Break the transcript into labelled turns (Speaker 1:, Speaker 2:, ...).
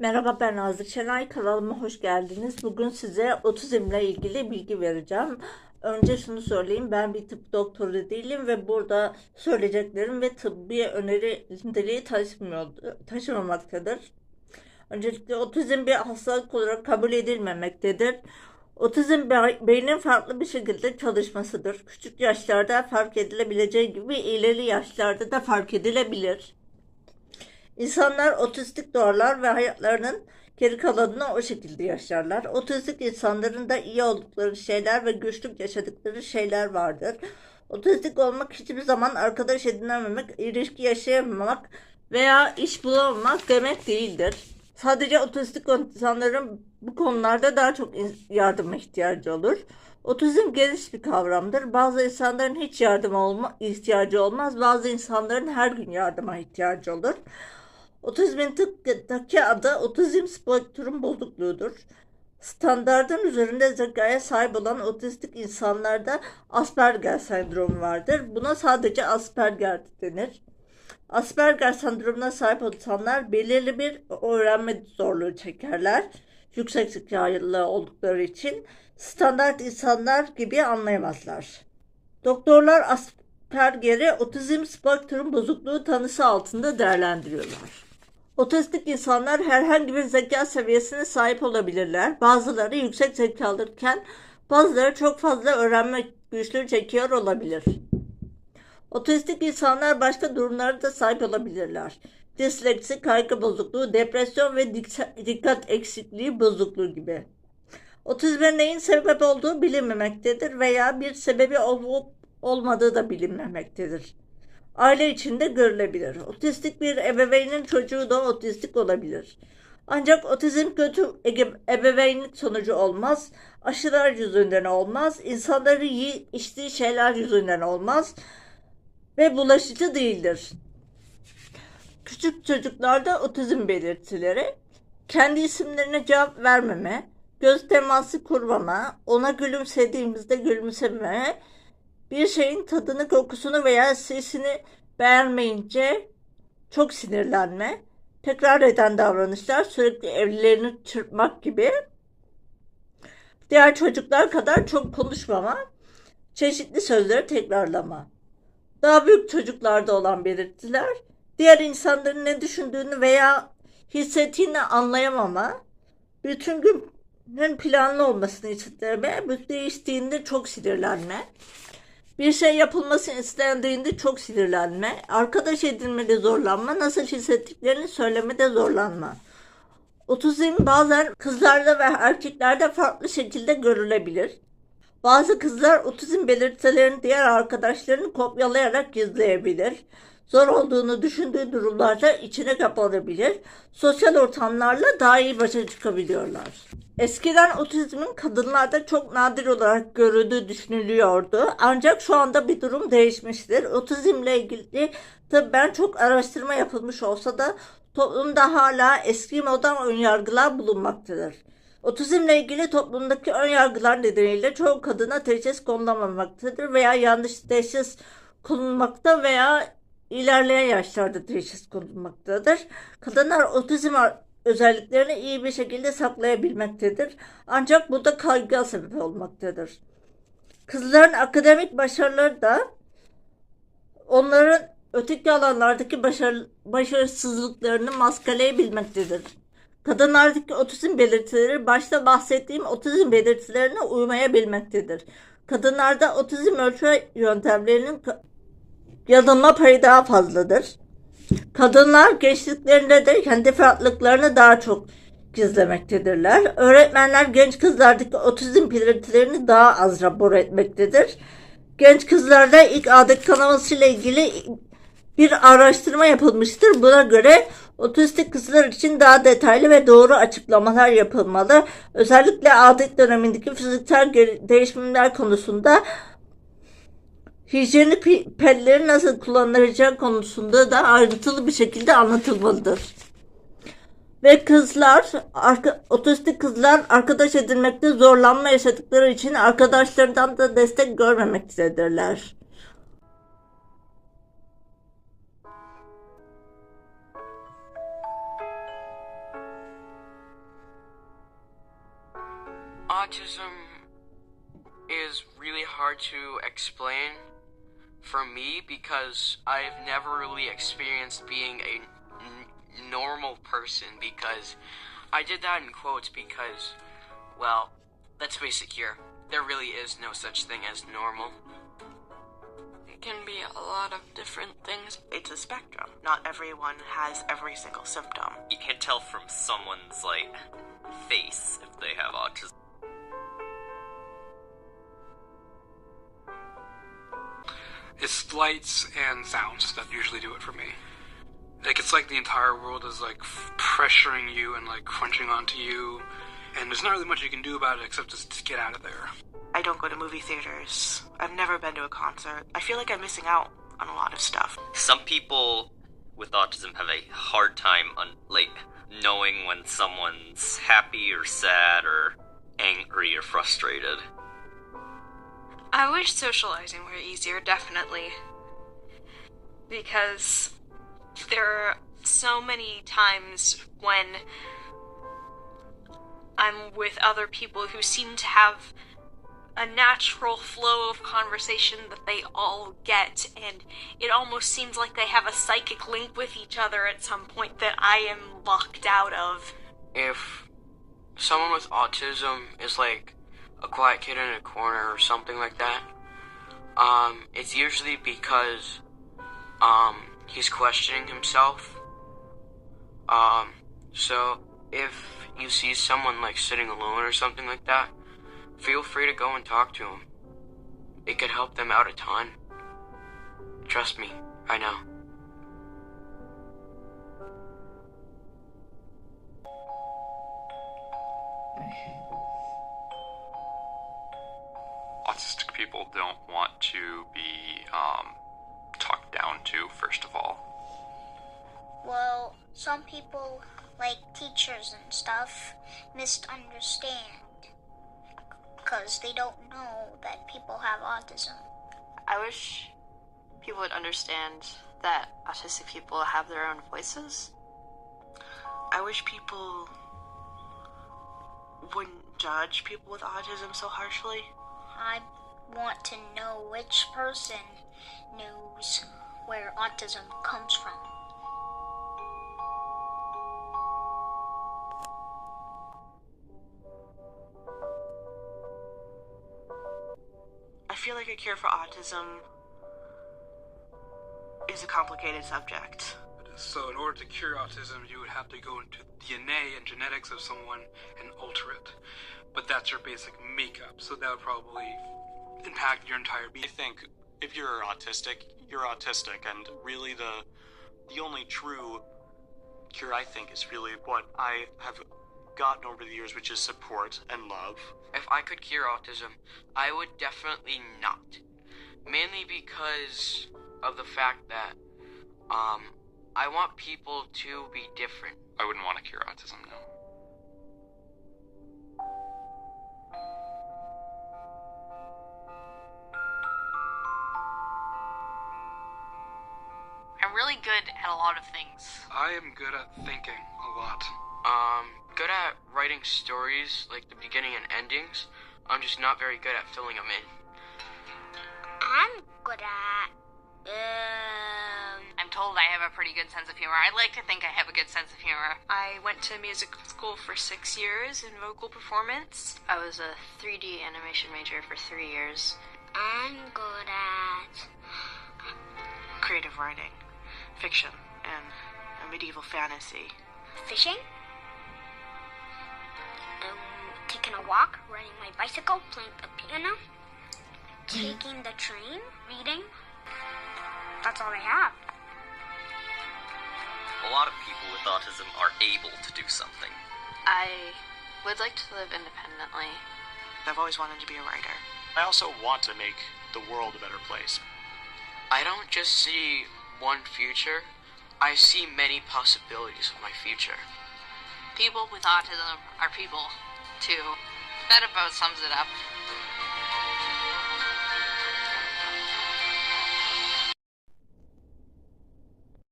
Speaker 1: Merhaba ben Nazlı Şenay kanalıma hoş geldiniz. Bugün size otizmle ilgili bilgi vereceğim. Önce şunu söyleyeyim ben bir tıp doktoru değilim ve burada söyleyeceklerim ve tıbbi öneri niteliği taşımamaktadır. Öncelikle otizm bir hastalık olarak kabul edilmemektedir. Otizm be- beynin farklı bir şekilde çalışmasıdır. Küçük yaşlarda fark edilebileceği gibi ileri yaşlarda da fark edilebilir. İnsanlar otistik doğarlar ve hayatlarının geri kalanını o şekilde yaşarlar. Otistik insanların da iyi oldukları şeyler ve güçlük yaşadıkları şeyler vardır. Otistik olmak hiçbir zaman arkadaş edinememek, ilişki yaşayamamak veya iş bulamamak demek değildir. Sadece otistik insanların bu konularda daha çok yardıma ihtiyacı olur. Otizm geniş bir kavramdır. Bazı insanların hiç yardıma olma ihtiyacı olmaz. Bazı insanların her gün yardıma ihtiyacı olur. Otizmin tıptaki adı otizm spektrum bozukluğudur. Standardın üzerinde zekaya sahip olan otistik insanlarda Asperger sendromu vardır. Buna sadece Asperger denir. Asperger sendromuna sahip insanlar belirli bir öğrenme zorluğu çekerler. Yüksek zekalı oldukları için standart insanlar gibi anlayamazlar. Doktorlar Asperger'i otizm spektrum bozukluğu tanısı altında değerlendiriyorlar. Otistik insanlar herhangi bir zeka seviyesine sahip olabilirler. Bazıları yüksek zekalıken bazıları çok fazla öğrenme güçlüğü çekiyor olabilir. Otistik insanlar başka durumlara da sahip olabilirler. Disleksi, kaygı bozukluğu, depresyon ve dik- dikkat eksikliği bozukluğu gibi. Otizmin neyin sebep olduğu bilinmemektedir veya bir sebebi olup olmadığı da bilinmemektedir. Aile içinde görülebilir. Otistik bir ebeveynin çocuğu da otistik olabilir. Ancak otizm kötü ebeveynlik sonucu olmaz, aşılar yüzünden olmaz, insanların iyi içtiği şeyler yüzünden olmaz ve bulaşıcı değildir. Küçük çocuklarda otizm belirtileri kendi isimlerine cevap vermeme, göz teması kurmama, ona gülümsediğimizde gülümsememe, bir şeyin tadını, kokusunu veya sesini beğenmeyince çok sinirlenme, tekrar eden davranışlar, sürekli ellerini çırpmak gibi. Diğer çocuklar kadar çok konuşmama, çeşitli sözleri tekrarlama. Daha büyük çocuklarda olan belirtiler, diğer insanların ne düşündüğünü veya hissettiğini anlayamama, bütün günün planlı olmasını isteme, değiştiğinde çok sinirlenme, bir şey yapılması istendiğinde çok sinirlenme, arkadaş edinmede zorlanma, nasıl hissettiklerini söylemede zorlanma. Otizm bazen kızlarda ve erkeklerde farklı şekilde görülebilir. Bazı kızlar otizm belirtilerini diğer arkadaşlarını kopyalayarak gizleyebilir. Zor olduğunu düşündüğü durumlarda içine kapanabilir. Sosyal ortamlarla daha iyi başa çıkabiliyorlar. Eskiden otizmin kadınlarda çok nadir olarak görüldüğü düşünülüyordu. Ancak şu anda bir durum değişmiştir. Otizmle ilgili tıbben çok araştırma yapılmış olsa da toplumda hala eski moda önyargılar bulunmaktadır. Otizmle ilgili toplumdaki önyargılar nedeniyle çoğu kadına teşhis konulamamaktadır veya yanlış teşhis konulmakta veya ilerleyen yaşlarda teşhis konulmaktadır. Kadınlar otizm özelliklerini iyi bir şekilde saklayabilmektedir. Ancak bu da kaygıya sebep olmaktadır. Kızların akademik başarıları da onların öteki alanlardaki başarı, başarısızlıklarını maskeleyebilmektedir. Kadınlardaki otizm belirtileri başta bahsettiğim otizm belirtilerine uymayabilmektedir. Kadınlarda otizm ölçme yöntemlerinin yanılma payı daha fazladır. Kadınlar gençliklerinde de kendi farklılıklarını daha çok gizlemektedirler. Öğretmenler genç kızlardaki otizm belirtilerini daha az rapor etmektedir. Genç kızlarda ilk adet kanaması ile ilgili bir araştırma yapılmıştır. Buna göre otistik kızlar için daha detaylı ve doğru açıklamalar yapılmalı. Özellikle adet dönemindeki fiziksel değişimler konusunda hijyenik pelleri nasıl kullanılacağı konusunda da ayrıntılı bir şekilde anlatılmalıdır. Ve kızlar, arka, otistik kızlar arkadaş edinmekte zorlanma yaşadıkları için arkadaşlarından da destek görmemektedirler.
Speaker 2: Autism is really hard to explain. For me because I've never really experienced being a n- normal person because I did that in quotes because, well, let's face it here, there really is no such thing as normal.
Speaker 3: It can be a lot of different things.
Speaker 4: It's a spectrum. Not everyone has every single symptom.
Speaker 5: You can't tell from someone's like face if they have autism.
Speaker 6: It's lights and sounds that usually do it for me. Like it's like the entire world is like f- pressuring you and like crunching onto you, and there's not really much you can do about it except just to get out of there.
Speaker 4: I don't go to movie theaters. I've never been to a concert. I feel like I'm missing out on a lot of stuff.
Speaker 5: Some people with autism have a hard time on like knowing when someone's happy or sad or angry or frustrated.
Speaker 3: I wish socializing were easier, definitely. Because there are so many times when I'm with other people who seem to have a natural flow of conversation that they all get, and it almost seems like they have a psychic link with each other at some point that I am locked out of.
Speaker 2: If someone with autism is like a quiet kid in a corner or something like that, um, it's usually because um, he's questioning himself. Um, so if you see someone like sitting alone or something like that, feel free to go and talk to him. It could help them out a ton. Trust me, I know.
Speaker 7: People don't want to be um, talked down to, first of all.
Speaker 8: Well, some people, like teachers and stuff, misunderstand because they don't know that people have autism.
Speaker 9: I wish people would understand that autistic people have their own voices.
Speaker 4: I wish people wouldn't judge people with autism so harshly.
Speaker 8: I want to know which person knows where autism comes from.
Speaker 4: I feel like a cure for autism is a complicated subject.
Speaker 6: So in order to cure autism, you would have to go into DNA and genetics of someone and alter it. But that's your basic makeup, so that would probably impact your entire being.
Speaker 10: I think if you're autistic, you're autistic, and really the the only true cure I think is really what I have gotten over the years, which is support and love.
Speaker 2: If I could cure autism, I would definitely not. Mainly because of the fact that, um, I want people to be different.
Speaker 7: I wouldn't want to cure autism, no.
Speaker 11: Things.
Speaker 6: I am good at thinking a lot.
Speaker 2: Um, good at writing stories, like the beginning and endings. I'm just not very good at filling them in.
Speaker 8: I'm good at. Um,
Speaker 11: I'm told I have a pretty good sense of humor. I like to think I have a good sense of humor.
Speaker 3: I went to music school for six years in vocal performance.
Speaker 9: I was a 3D animation major for three years.
Speaker 8: I'm good at.
Speaker 4: Creative writing, fiction, and a medieval fantasy.
Speaker 8: fishing, um, taking a walk, riding my bicycle, playing the piano, taking the train, reading. That's all I have.
Speaker 5: A lot of people with autism are able to do something.
Speaker 9: I would like to live independently.
Speaker 4: I've always wanted to be a writer.
Speaker 10: I also want to make the world a better place.
Speaker 2: I don't just see one future, I see many possibilities of my future.
Speaker 11: People with autism are people, too. That about sums it up.